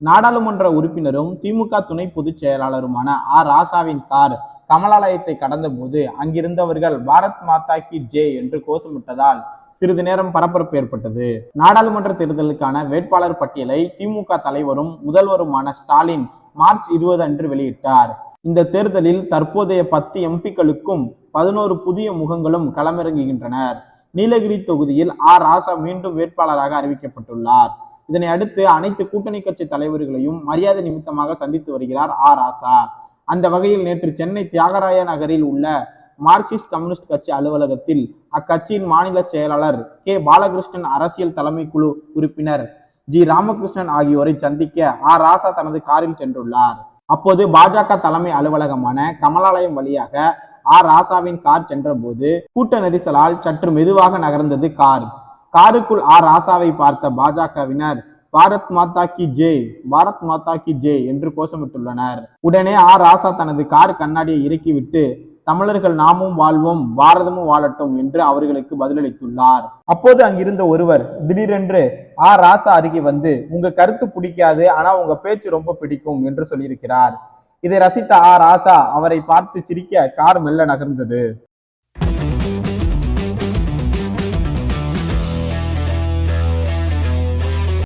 நாடாளுமன்ற உறுப்பினரும் திமுக துணை பொதுச் செயலாளருமான ஆர் ராசாவின் கார் கமலாலயத்தை கடந்தபோது அங்கிருந்தவர்கள் பாரத் மாதா கி ஜே என்று கோஷமிட்டதால் சிறிது நேரம் பரபரப்பு ஏற்பட்டது. நாடாளுமன்ற தேர்தலுக்கான வேட்பாளர் பட்டியலை திமுக தலைவரும் முதல்வருமான ஸ்டாலின் மார்ச் இருபது அன்று வெளியிட்டார். இந்த தேர்தலில் தற்போதைய பத்து எம்பிக்களுக்கும் பதினோரு புதிய முகங்களும் களமிறங்குகின்றனர். நீலகிரி தொகுதியில் ஆர் ராசா மீண்டும் வேட்பாளராக அறிவிக்கப்பட்டுள்ளார். இதனை அடுத்து அனைத்து கூட்டணி கட்சி தலைவர்களையும் மரியாதை நிமித்தமாக சந்தித்து வருகிறார் ஆ ராசா அந்த வகையில் நேற்று சென்னை தியாகராய நகரில் உள்ள மார்க்சிஸ்ட் கம்யூனிஸ்ட் கட்சி அலுவலகத்தில் அக்கட்சியின் மாநில செயலாளர் கே. பாலகிருஷ்ணன் அரசியல் தலைமை குழு உறுப்பினர் ஜி. ராமகிருஷ்ணன் ஆகியோரை சந்திக்க ஆர் ராசா தனது காரில் சென்றுள்ளார். அப்போது பாஜக தலைமை அலுவலகமான கமலாலயம் வழியாக ஆர் ராசாவின் கார் சென்றபோது கூட்ட நெரிசலால் சற்று மெதுவாக நகர்ந்தது கார். காருக்குள் ஆர் ராசாவை பார்த்த பாஜகவினர் பாரத் மாதா கி ஜெய் பாரத் மாதா கி ஜெய் என்று கோஷமிட்டுள்ளனர். உடனே ஆர் ஆசா தனது கார் கண்ணாடியை இறக்கிவிட்டு தமிழர்கள் நாமும் வாழ்வோம் பாரதமும் வாழட்டும் என்று அவர்களுக்கு பதிலளித்துள்ளார். அப்போது அங்கிருந்த ஒருவர் திடீரென்று ஆர் ராசா அருகே வந்து உங்க கருத்து பிடிக்காது ஆனா உங்க பேச்சு ரொம்ப பிடிக்கும் என்று சொல்லியிருக்கிறார். இதை ரசித்த ஆர் ராசா அவரை பார்த்து சிரிக்க கார் மெல்ல நகர்ந்தது.